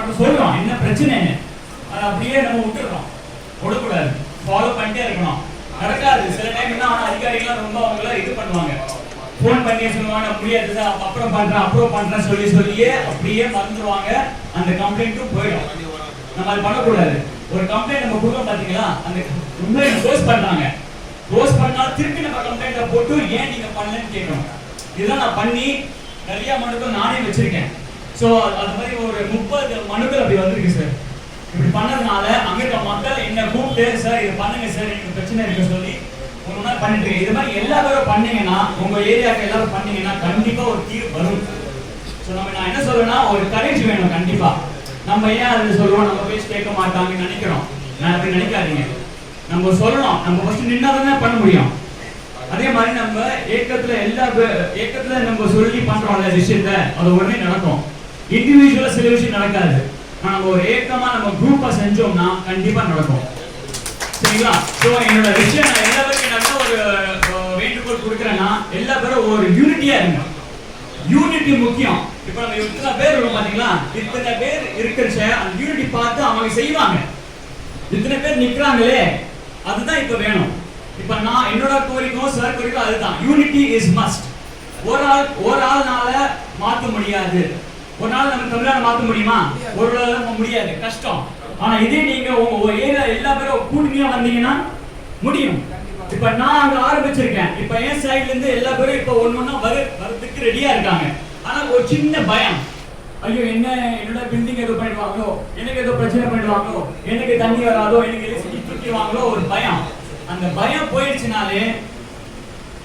பண்றோம் சொல்றோம் என்ன பிரச்சனைன்னு. அதை அப்படியே நம்ம விட்டுறோம் விடக்கூடாது. ஃபாலோ பண்ணிட்டே இருக்கணும். நடக்காது. சில டைம் என்ன ஆனா அதிகாரிகள்லாம் ரொம்ப அவங்கள இது பண்ணுவாங்க. ஃபோன் பண்ணி சொல்லுவாங்க "நான் முடியாது சார் அப்புறம் பண்றேன் அப்புறம் பண்றேன் சொல்லி சொல்லியே அப்படியே மறந்துடுவாங்க அந்த கம்ப்ளைண்ட்டும் போயிடும். நம்ம அது பண்ணக்கூடாது. ஒரு கம்ப்ளைண்ட் நம்ம கொடுக்கணும் பாத்தீங்களா? அந்த உண்மையை க்ளோஸ் பண்றாங்க. க்ளோஸ் பண்ணாலும் திருப்பி நம்ம கம்ப்ளைண்ட்டை போட்டு ஏன் நீங்க பண்ணலன்னு கேட்கணும்? இதெல்லாம் நான் பண்ணி நிறைய மனுக்கள் நானே வச்சிருக்கேன். ஸோ அது மாதிரி ஒரு முப்பது மனுக்கள் அப்படி வந்திருக்கு சார் இப்படி பண்ணதுனால அங்கே இருக்க மக்கள் என்ன கூப்பிட்டு சார் இது பண்ணுங்க சார் எனக்கு பிரச்சனை இருக்கு சொல்லி ஒன்று மணி பண்ணிட்டு இது மாதிரி எல்லா பேரும் பண்ணீங்கன்னா உங்க ஏரியாவுக்கு எல்லாரும் பண்ணீங்கன்னா கண்டிப்பா ஒரு தீர்வு வரும். ஸோ நம்ம நான் என்ன சொல்றேன்னா ஒரு கரேஜ் வேணும் கண்டிப்பா. நம்ம ஏன் அது சொல்லுவோம் நம்ம பேச்சு கேட்க மாட்டாங்கன்னு நினைக்கிறோம். நான் அப்படி நினைக்காதீங்க. நம்ம சொல்லணும். நம்ம ஃபர்ஸ்ட் நின்னா தானே பண்ண முடியும். அதே மாதிரி நம்ம ஏக்கத்துல எல்லா ஏக்கத்துல நம்ம சொல்லி பண்றோம்ல விஷயத்த அது உடனே நடக்கும். இண்டிவிஜுவலா சில விஷயம் நடக்காது. ஆனா நம்ம ஒரு ஏக்கமா நம்ம குரூப்பா செஞ்சோம்னா கண்டிப்பா நடக்கும். சரிங்களா? சோ என்னோட விஷயம் நான் எல்லாருக்கும் என்ன ஒரு வேண்டுகோள் கொடுக்குறேன்னா எல்லா பேரும் ஒரு யூனிட்டியா இருங்க. யூனிட்டி முக்கியம். இப்ப நம்ம இத்தனை பேர் இருக்கோம் பாத்தீங்களா? இத்தனை பேர் இருக்கிறச்ச அந்த யூனிட்டி பார்த்து அவங்க செய்வாங்க. இத்தனை பேர் நிக்கிறாங்களே அதுதான் இப்ப வேணும். இப்ப நான் என்னோட கோரிக்கோ சார் கோரிக்கையும் அதுதான். யூனிட்டி இஸ் மஸ்ட் ஒரு ஆள் ஒரு ஆள்னால மாற்ற முடியாது. ஒரு நாள் நம்ம தமிழ்நாடு மாற்ற முடியுமா? ஒரு நாள் நம்ம முடியாது. கஷ்டம். ஆனா இதே நீங்க உங்க ஏரியா எல்லா பேரும் கூட்டணியா வந்தீங்கன்னா முடியும். இப்ப நான் அங்க ஆரம்பிச்சிருக்கேன். இப்ப என் சைடுல இருந்து எல்லா பேரும் இப்ப ஒண்ணு ஒண்ணா வரு வரதுக்கு ரெடியா இருக்காங்க. ஆனா ஒரு சின்ன பயம். ஐயோ என்ன என்னோட பில்டிங் ஏதோ பண்ணிடுவாங்களோ? எனக்கு ஏதோ பிரச்சனை பண்ணிடுவாங்களோ? எனக்கு தண்ணி வராதோ? எனக்கு எலக்ட்ரிசிட்டி தூக்கிடுவாங்களோ? ஒரு பயம். அந்த பயம் போயிடுச்சுனாலே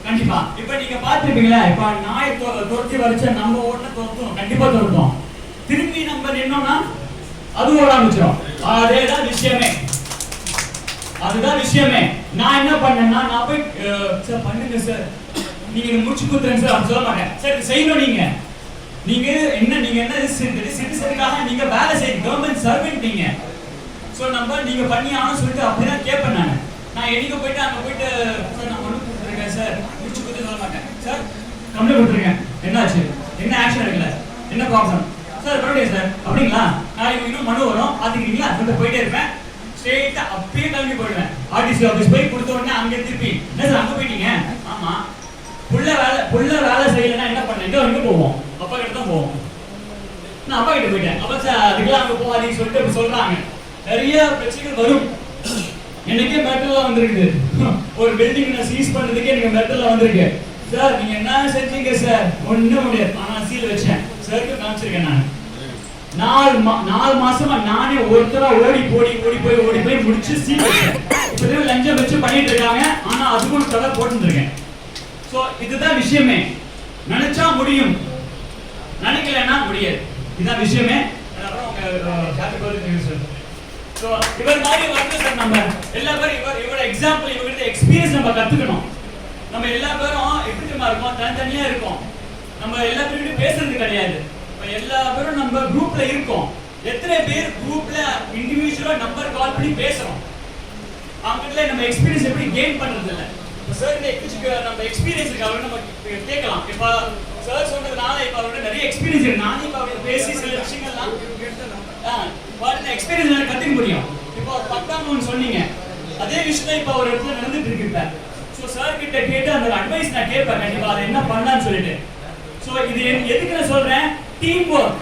கண்டிப்பா. இப்ப நீங்க பாத்துருப்பீங்களா இப்ப நாய் துரத்தி வரைச்ச நம்ம ஓடன துரத்தும் கண்டிப்பா துரத்தும் திரும்பி நம்ம நின்னோம்னா அது ஓட ஆரம்பிச்சிடும் அதேதான் விஷயமே. அதுதான் விஷயமே. நான் என்ன பண்ணேன்னா நான் போய் சார் பண்ணுங்க சார். நீங்க முடிச்சு கொடுத்துருங்க சார் அப்படி சொல்ல மாட்டேன். சார் இது செய்யணும் நீங்க. நீங்க என்ன நீங்க என்ன சிட்டிசனுக்காக நீங்க வேலை செய்ய கவர்மெண்ட் சர்வெண்ட் நீங்க. ஸோ நம்ம நீங்க பண்ணி ஆகணும் சொல்லிட்டு அப்படிதான் கேட்பேன் நான். நான் என்னைக்கு போயிட்டு அங்க போயிட்டு சார் நான் மனு கொடுத்துருக்கேன் சார் முடிச்சு கொடுத்து சொல்ல மாட்டேன் சார் கம்ப்ளைண்ட் கொடுத்துருங்க. என்னாச்சு? என்ன ஆக்ஷன் எடுக்கல? என்ன ப்ராப்ளம் சார் மறுபடியும் சார் அப்படிங்களா? நாளைக்கு இன்னும் மனு வரும். பாத்துக்கிறீங்களா சொல்லிட்டு போயிட்டே இருப்பேன். ஸ்ட்ரெயிட்டா அப்படியே கிளம்பி போயிடுவேன். ஆர்டிசி ஆஃபீஸ் போய் கொடுத்த உடனே அங்கே திருப்பி என்ன சார் அங்க போயிட்டீங்க? ஆமா. புள்ள வேலை புள்ள வேலை செய்யலைன்னா என்ன பண்ண? எங்க எங்க போவோம். அப்பா கிட்ட தான் போவோம். நான் அப்பா கிட்ட போயிட்டேன். அப்பா சார் அதுக்கெல்லாம் அங்க போகாதீங்கன்னு சொல்லிட்டு அப்படி சொல்றாங்க. நிறைய பிரச்சனைகள் வரும். எனக்கே மெட்டல்ல வந்திருக்கு. ஒரு பில்டிங் நான் சீஸ் பண்ணதுக்கே எனக்கு மெட்டல்ல வந்திருக்கு. சார் நீங்க என்ன செஞ்சீங்க சார்? ஒண்ணும் முடியாது. ஆனா சீல் வச்சேன். சருக்கு காமிச்சிருக்கேன் நான். நாலு மா நாலு மாசமா நானே ஒருத்தரா ஓடி போடி ஓடி போய் ஓடி போய் முடிச்சு சீல் வச்சேன். லஞ்சம் வச்சு பண்ணிட்டு இருக்காங்க. ஆனா அதுக்கும் தடை போட்டு சோ இதுதான் விஷயமே. நினைச்சா முடியும். நினைக்கலன்னா முடியாது. இதுதான் விஷயமே. சார் இவர் மாதிரி வந்து சார் நம்ம எல்லா பேரும் இவர் இவரோட எக்ஸாம்பிள் இவர்கிட்ட எக்ஸ்பீரியன்ஸ் நம்ம கத்துக்கணும். நம்ம எல்லா பேரும் எப்படி இருக்கும் தனித்தனியா இருக்கும். நம்ம எல்லா பேரும் பேசுறது கிடையாது. இப்போ எல்லா பேரும் நம்ம குரூப்ல இருக்கோம். எத்தனை பேர் குரூப்ல இண்டிவிஜுவலா நம்பர் கால் பண்ணி பேசுறோம்? அவங்ககிட்ட நம்ம எக்ஸ்பீரியன்ஸ் எப்படி கெயின் பண்றது இல்லை இப்போ சார் இந்த நம்ம எக்ஸ்பீரியன்ஸ் இருக்கு நம்ம கேட்கலாம். இப்போ சார் சொன்னதுனால இப்போ அவரோட நிறைய எக்ஸ்பீரியன்ஸ் இருக்கு. நானே இப்போ அவர்கிட்ட பேசி சில விஷயங்கள்லாம் பாருங்க எக்ஸ்பீரியன்ஸ் எனக்கு கத்துக்க முடியும். இப்போ ஒரு பத்தாம் ஒன்று சொன்னீங்க. அதே விஷயம் இப்போ ஒரு இடத்துல நடந்துட்டு இருக்கு ஸோ சார் கிட்ட கேட்டு அந்த அட்வைஸ் நான் கேட்பேன். கண்டிப்பா அதை என்ன பண்ணலாம்னு சொல்லிட்டு. ஸோ இது எதுக்கு நான் சொல்றேன்? Team work